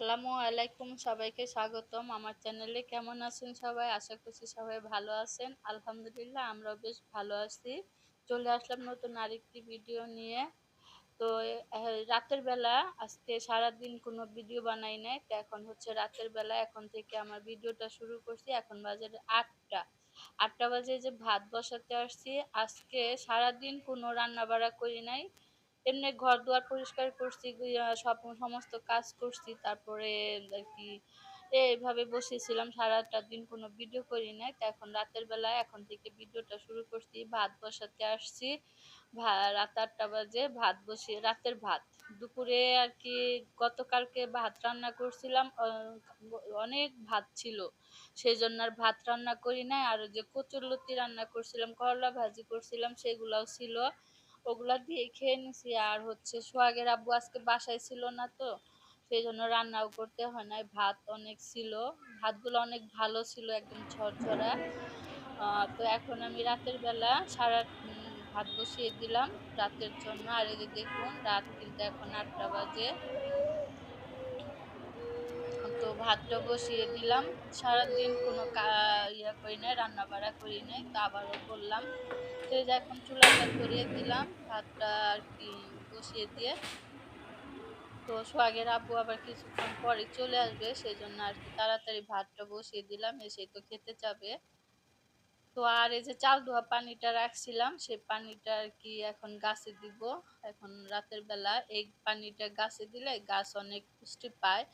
আসসালামু আলাইকুম, সবাইকে স্বাগতম আমার চ্যানেলে। কেমন আছেন সবাই? আশা করছি সবাই ভালো আছেন। আলহামদুলিল্লাহ, আমরাও বেশ ভালো আছি। চলে আসলাম নতুন আরেকটি ভিডিও নিয়ে। তো রাতের বেলা, আজকে সারাদিন কোনো ভিডিও বানাই নাই। তো এখন হচ্ছে রাতের বেলা, এখন থেকে আমার ভিডিওটা শুরু করছি। এখন বাজে আটটা। আটটা বাজে যে ভাত বসাতে আসছি। আজকে সারাদিন কোনো রান্না বাড়া করি নাই। এমনি ঘর দুয়ার পরিষ্কার করছি সব সমস্ত কাজ করছি, তারপরে আর কি এইভাবে বসেছিলাম, সারাটা দিন কোনো ভিডিও করি নাই, তো এখন রাতের বেলা এখন থেকে ভিডিওটা শুরু করছি, ভাত বসাতে আসছি রাত আটটা বাজে, ভাত বসিয়ে, রাতের ভাত। দুপুরে আর কি গতকালকে ভাত রান্না করছিলাম অনেক ভাত ছিল সেই জন্য আর ভাত রান্না করি নাই, আর যে কচুর লতি রান্না করছিলাম, করলা ভাজি করছিলাম, সেগুলাও ছিল। ওগুলা দিয়ে খেয়ে নিছি। আর হচ্ছে সোহাগের আব্বু আজকে বাসায় ছিল না তো সেই জন্য রান্নাও করতে হয় নাই। ভাত অনেক ছিল, ভাতগুলো অনেক ভালো ছিল, একদম ঝরঝরা। তো এখন আমি রাতের বেলা সারা ভাত বসিয়ে দিলাম রাতের জন্য। আর এই যে দেখুন, রাত কিন্তু এখন আটটা বাজে। তো ভাতটা বসিয়ে দিলাম। সারাদিন কোনো ইয়া করি নাই রান্না বাড়া করি নাই, তো আবারও করলাম। তো এই যে এখন চুলাটা ধরিয়ে দিলাম, ভাতটা আর কি বসিয়ে দিয়ে। তো সোহাগের আব্বু আবার কিছুক্ষণ পরে চলে আসবে সেই জন্য আর কি তাড়াতাড়ি ভাতটা বসিয়ে দিলাম এসে তো খেতে যাবে তো আর এই যে চাল ধোয়া পানিটা রাখছিলাম সেই পানিটা আর কি এখন গাছে দিব। এখন রাতের বেলা এই পানিটা গাছে দিলে গাছ অনেক পুষ্টি পায়।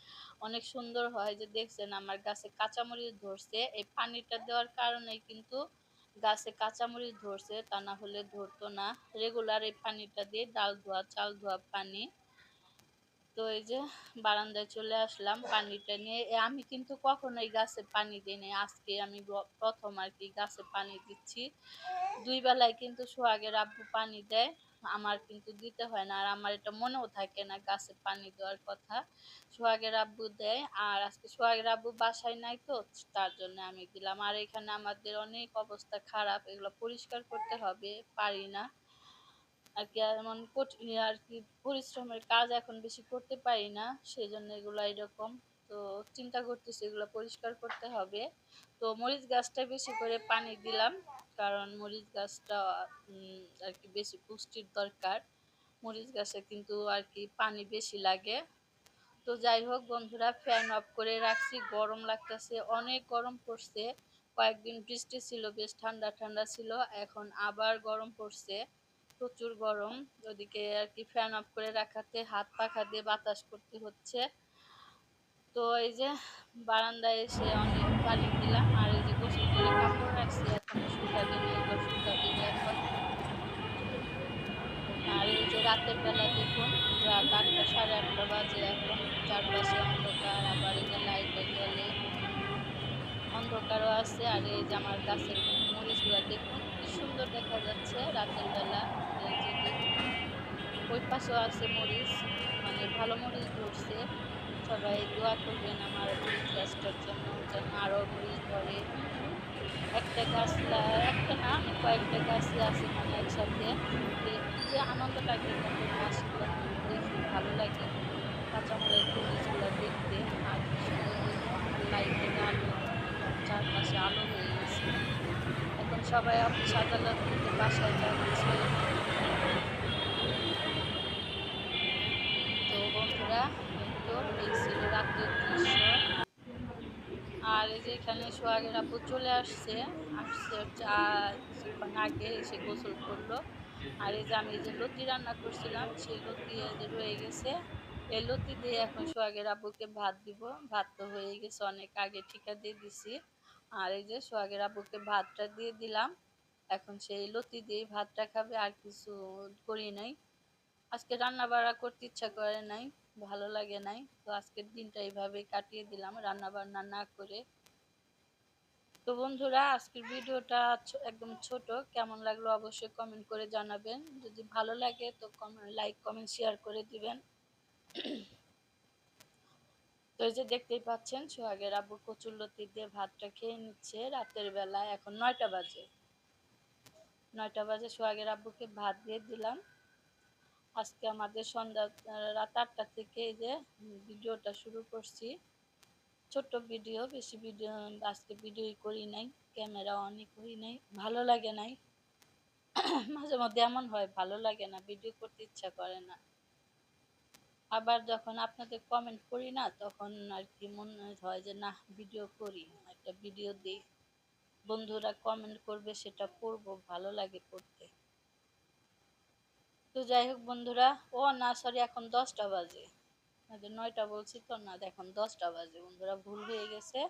অনেক সুন্দর হয় যে দেখছেন আমার গাছে কাঁচামরিচ ধরছে। এই পানিটা দেওয়ার কারণে কিন্তু গাছে কাঁচামরিচ ধরছে, তা না হলে ধরতো না। রেগুলার এই পানিটা দিয়ে ডাল ধোয়া, চাল ধোয়া পানি। তো এই যে বারান্দায় চলে আসলাম পানিটা নিয়ে। আমি কিন্তু কখনো এই গাছে পানি দিই নাই। আজকে আমি প্রথম আর কি গাছে পানি দিচ্ছি। দুই বেলায় কিন্তু সোহাগের আব্বু পানি দেয়। আমার কিন্তু দিতে হয় না। আর আমার এটা মনেও থাকে না গাছে পানি দেওয়ার কথা। সোহাগের আব্বু দেয়, আর আজকে সোহাগের আব্বু বাসায় নাই তো, তার জন্য আমি দিলাম। আর এখানে আমাদের অনেক অবস্থা খারাপ, এগুলো পরিষ্কার করতে হবে, পারি না। আর কি, এমন কঠিন আর কি পরিশ্রমের কাজ এখন বেশি করতে পারি না সেই জন্য এগুলো এরকম। তো চিন্তা করতেছি এগুলো পরিষ্কার করতে হবে। তো মরিচ গাছটা বেশি করে পানি দিলাম, কারণ মরিচ গাছটা আর কি বেশি পুষ্টির দরকার। মরিচ গাছে কিন্তু আর কি পানি বেশি লাগে। তো যাই হোক বন্ধুরা ফ্যান অফ করে রাখছি। গরম লাগতেছে, অনেক গরম পড়ছে। কয়েকদিন বৃষ্টি ছিল, বেশ ঠান্ডা ঠান্ডা ছিল, এখন আবার গরম পড়ছে, প্রচুর গরম। ওদিকে আর কি ফ্যান অফ করে রাখাতে, হাত পাখা দিয়ে বাতাস করতে হচ্ছে। তো এই যে বারান্দায় এসে অনেক পানি দিলাম, আর এই যে গোসল করে কাপড় রাখছি, এখন শুকাবে না এগুলো শুকাবে না এখন। আর এই যে রাতের বেলা দেখুন, রাত আটটা সাড়ে আটটা বাজে এখন, চারপাশে অন্ধকার, আবার এই যে লাইটও জ্বলে। অন্ধকারও আছে, আর এই যে আমার গাছের মরিচগুলো দেখুন, কি সুন্দর দেখা যাচ্ছে রাতের বেলা। ওই পাশেও আছে মরিচ মানে ভালো মরিচ ধরছে। সবাই দোয়া করবেন আমার গাছটার জন্য, যেন আরও মরিচ ধরে একটা গাছ একটা না কয়েকটা গাছ আছে মানে একসাথে। যে- আনন্দ লাগে নতুন গাছগুলো দেখতে ভালো লাগে। কাঁচামরিচ মরিচগুলো দেখতে, আর লাইটের আলো চারপাশে আলো হয়ে গেছে। এখন সবাই অফিস আদালত বাসায় যাচ্ছে তো বন্ধুরা এই তো এই দৃশ্য আর এই যে এখানে সোহাগের আপু চলে আসছে আসছে আর কিছুক্ষণ আগে এসে গোসল করল। আর এই যে আমি যে লতি রান্না করছিলাম, সেই লতি রয়ে গেছে। এই লতি দিয়ে এখন সোহাগের আব্বুকে ভাত দিব। ভাত তো হয়ে গেছে, অনেক আগে ঠিকা দিয়ে দিছি। আর এই যে সোহাগের আব্বুকে ভাতটা দিয়ে দিলাম। এখন সেই লতি দিয়ে ভাতটা খাবে, আর কিছু করি নাই। আজকে রান্না বান্না করতে ইচ্ছা করে নাই। ভালো লাগে নাই। তো আজকের দিনটা এইভাবে কাটিয়ে দিলাম রান্না বান্না না করে। তো বন্ধুরা, আজকের ভিডিওটা একদম ছোট। কেমন লাগল অবশ্যই কমেন্ট করে জানাবেন। যদি ভালো লাগে তো কমেন্ট লাইক কমেন্ট শেয়ার করে দিবেন। তো এই যে দেখতেই পাচ্ছেন, সোহাগের আব্বু কচুরলতি দিয়ে ভাতটা খেয়ে নিচ্ছে রাতের বেলা এখন নয়টা বাজে। নয়টা বাজে সোহাগের আব্বুকে ভাত দিয়ে দিলাম। আজকে আমাদের সন্ধ্যা রাত আটটা থেকে যে ভিডিওটা শুরু করছি। ছোট্ট ভিডিও, বেশি ভিডিও, আজকে ভিডিও করি নাই, ক্যামেরা অনই করি নাই, ভালো লাগে নাই। মাঝে মধ্যে এমন হয়, ভালো লাগে না, ভিডিও করতে ইচ্ছা করে না। আবার যখন আপনাদের কমেন্ট করি না, তখন আর কি মনে হয় যে না ভিডিও করি, একটা ভিডিও দিই। বন্ধুরা কমেন্ট করবে, সেটা পড়ব ভালো লাগে পড়তে তো যাই হোক বন্ধুরা, ও না সরি এখন দশটা বাজে। নয়টা বলছি তো না, এখন দশটা বাজে। বন্ধুরা, ভুল হয়ে গেছে।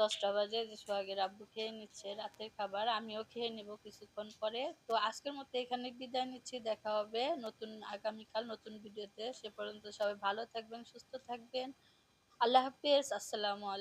দশটা বাজে, যে সোহাগের আব্বু খেয়ে নিচ্ছে রাতের খাবার, আমিও খেয়ে নেব কিছুক্ষণ পরে। তো আজকের মতো এখানে বিদায় নিচ্ছি, দেখা হবে নতুন, আগামীকাল নতুন ভিডিওতে। সে পর্যন্ত সবাই ভালো থাকবেন, সুস্থ থাকবেন। আল্লাহ হাফিজ, আসসালামু আলাইকুম।